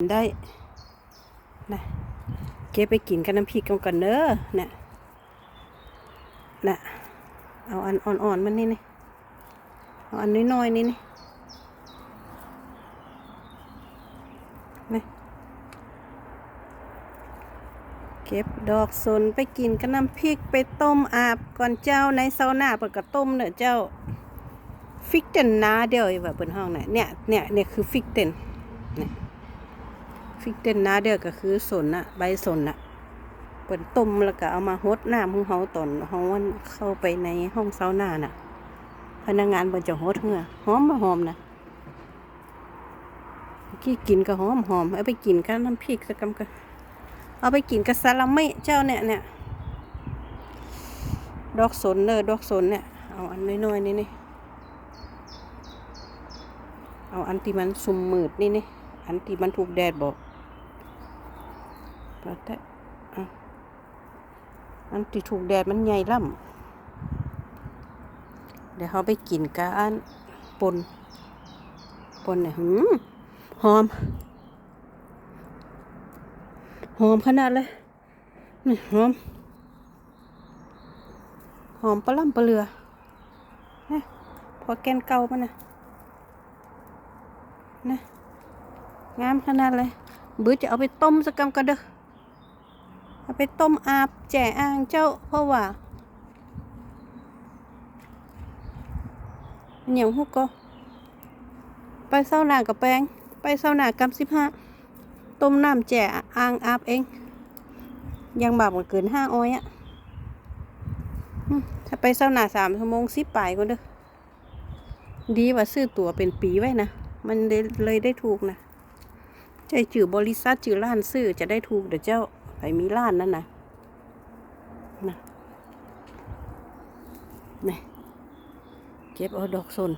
ได้นะเก็บไปกินกับน้ำพริกกันก่อนเด้อเนี่ยนะเอาอันอ่อนๆมันนี่นี่เอาอันน้อยๆนี่นี่นี่เก็บดอกสนไปกินกับน้ำพริกไปต้มอาบก่อนเจ้าในเซาวน่าเปิดกระต้มเนอะเจ้า ฟิกเตนนาเดียวอยู่แบบบนห้องน่ะเนี่ยเนี่ยเนี่ยคือฟิกเตนเนี่ย ฟิกเตนนาเดียก็คือสนน่ะใบสนน่ะเปิดต้มแล้วก็เอามาฮดหน้ำขอเฮาตอนเฮาวันเข้าไปในห้องเซาวน่าน่ะ พนักงานเปินจะฮดเหือหอมมาหอมนะกี่กินก็หอมหอมเอาไปกินกับน้ำพริกสักกำก็เอาไปกินกับซาลามิเจ้าเนี่ยเนี่ยดอกสนเนอดอกสนเนี่ยเอาอันน้อยๆนี่นี่เอาอันที่มันซุ่มมืดนี่นี่อันที่มันถูกแดดบอก ก็แต่อะอันที่ถูกแดดมันใหญ่ล่ำเดี๋ยวเขาไปกินกับอันปน ปนเนี่ยหืมหอม หอมขนาดเลยนี่หอม หอมปลาล่ำปลาเรือนะพอแกนเก่ามันนะนะงามขนาดเลยบื่อจะเอาไปต้มสักกำก็เด้อ เอาไปต้มอาบแจ่อ่างเจ้าเพราะว่าเหนียวหุกก็ไปเศร้าหนากับแปงไปเศร้าหนากำสิบห้าต้มน้ำแจ่อ่างอาบเอง ยังบาปกว่าเกินห้าอ้อยอะถ้าไปเศร้าหนาสามชั่วโมงสิบปลายก็เด้อดีว่าซื้อตั๋วเป็นปีไว้นะ มันเลยได้ถูกนะ ใจจื่อบริษัทจื่อร้านซื้อจะได้ถูกเดี๋ยวเจ้า ไปมีร้านนั่นนะนะนี่เก็บเอาดอกสน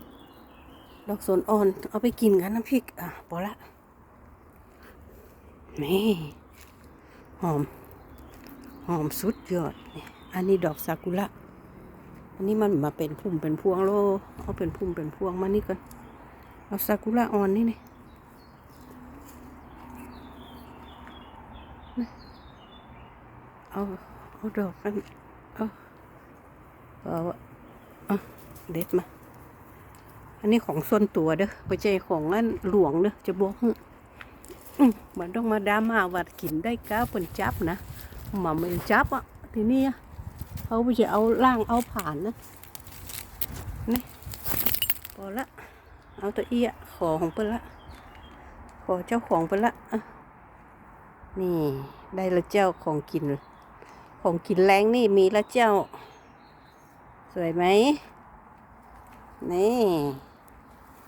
ดอกสนอ่อน เอาไปกินกันน้ำพริก อะพอละ นี่ หอม หอมสุดยอดนี่อันนี้ดอกซากุระ อันนี้มันมาเป็นพุ่มเป็นพวงโล เอาเป็นพุ่มเป็นพวงมานี่ก่อน เอาซากุระอ่อนนี่นี่ เอาเอาดอกกันเอาเอาเอาเด็ดมา อันนี้ของส่วนตัวเด้อไม่ใช่ของอันหลวงเด้อจะบอกให้อืมันต้องมาดามาว่ากินได้ก้าวเป็นจับนะมาไม่จับอะทีนี้อะเขาไม่ใช่เอาล่างเอาผ่านนะนี่พอละ เอาตัวเอี้ยขอของเปิ้นละขอเจ้าของเปิ้นละอะนี่ได้ละเจ้าของกิน ของกินแรงนี่มีแล้วเจ้า สวยไหมนี่